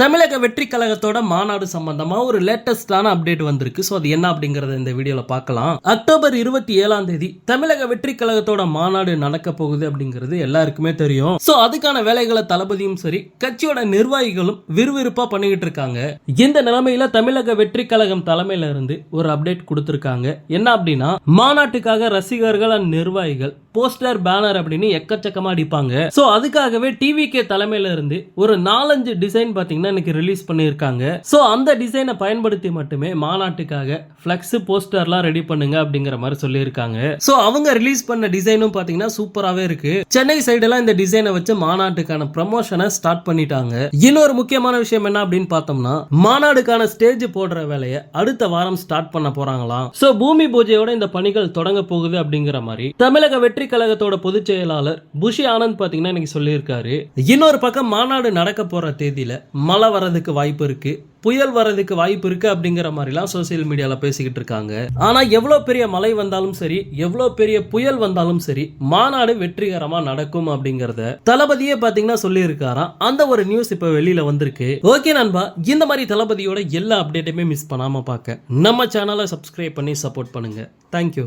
தமிழக வெற்றி கழகத்தோட மாநாடு சம்பந்தமா ஒரு லேட்டஸ்டான அப்டேட் வந்திருக்கு. ஸோ அது என்ன அப்படிங்கறத இந்த வீடியோல பார்க்கலாம். அக்டோபர் இருபத்தி ஏழாம் தேதி தமிழக வெற்றி கழகத்தோட மாநாடு நடக்க போகுது அப்படிங்கிறது எல்லாருக்குமே தெரியும். ஸோ அதுக்கான வேலைகளை தளபதியும் சரி கட்சியோட நிர்வாகிகளும் விறுவிறுப்பா பண்ணிக்கிட்டு இருக்காங்க. இந்த நிலைமையில தமிழக வெற்றி கழகம் தலைமையில இருந்து ஒரு அப்டேட் கொடுத்திருக்காங்க. என்ன அப்படின்னா மாநாட்டுக்காக ரசிகர்கள் அண்ட் நிர்வாகிகள் போஸ்டர் பேனர் அப்படின்னு எக்கச்சக்கமா அடிப்பாங்க. ஸோ அதுக்காகவே டிவிகே தலைமையில இருந்து ஒரு நாலஞ்சு டிசைன் பாத்தீங்கன்னா இன்னைக்கு ரிலீஸ் பண்ணியிருக்காங்க. ஸோ அந்த டிசைனை பயன்படுத்தி மட்டுமே மாநாட்டுக்காக ஃப்ளெக்ஸ் போஸ்டர்லாம் ரெடி பண்ணுங்க அப்படிங்கிற மாதிரி சொல்லியிருக்காங்க. ஸோ அவங்க ரிலீஸ் பண்ண டிசைனும் பாத்தீங்கன்னா சூப்பராகவே இருக்கு. சென்னை சைடெல்லாம் இந்த டிசைனை வச்சு மாநாட்டுக்கான ப்ரமோஷனை ஸ்டார்ட் பண்ணிட்டாங்க. இன்னொரு முக்கியமான விஷயம் என்ன அப்படின்னு பார்த்தோம்னா மாநாடுக்கான ஸ்டேஜ் போடுற வேலையை அடுத்த வாரம் ஸ்டார்ட் பண்ண போறாங்களாம். ஸோ பூமி பூஜையோட இந்த பணிகள் தொடங்க போகுது அப்படிங்கிற மாதிரி தமிழக வெற்றி கழகத்தோட பொதுச் செயலாளர் புஷி ஆனந்த் பாத்தீங்கன்னா இன்னைக்கு சொல்லியிருக்காரு. இன்னொரு பக்கம் மாநாடு நடக்க போற தேதியில மழை வரதுக்கு வாய்ப்பு இருக்கு புயல் வர்றதுக்கு வாய்ப்பு இருக்கு அப்படிங்கிற மாதிரிலாம் சோசியல் மீடியாவில் பேசிக்கிட்டு இருக்காங்க. ஆனால் எவ்வளோ பெரிய மழை வந்தாலும் சரி எவ்வளோ பெரிய புயல் வந்தாலும் சரி மாநாடு வெற்றிகரமாக நடக்கும் அப்படிங்கிறத தளபதியே பார்த்தீங்கன்னா சொல்லியிருக்காராம். அந்த ஒரு நியூஸ் இப்போ வெளியில வந்திருக்கு. ஓகே நண்பா இந்த மாதிரி தளபதியோட எல்லா அப்டேட்டுமே மிஸ் பண்ணாமல் பார்க்க நம்ம சேனலை சப்ஸ்கிரைப் பண்ணி சப்போர்ட் பண்ணுங்க. தேங்க்யூ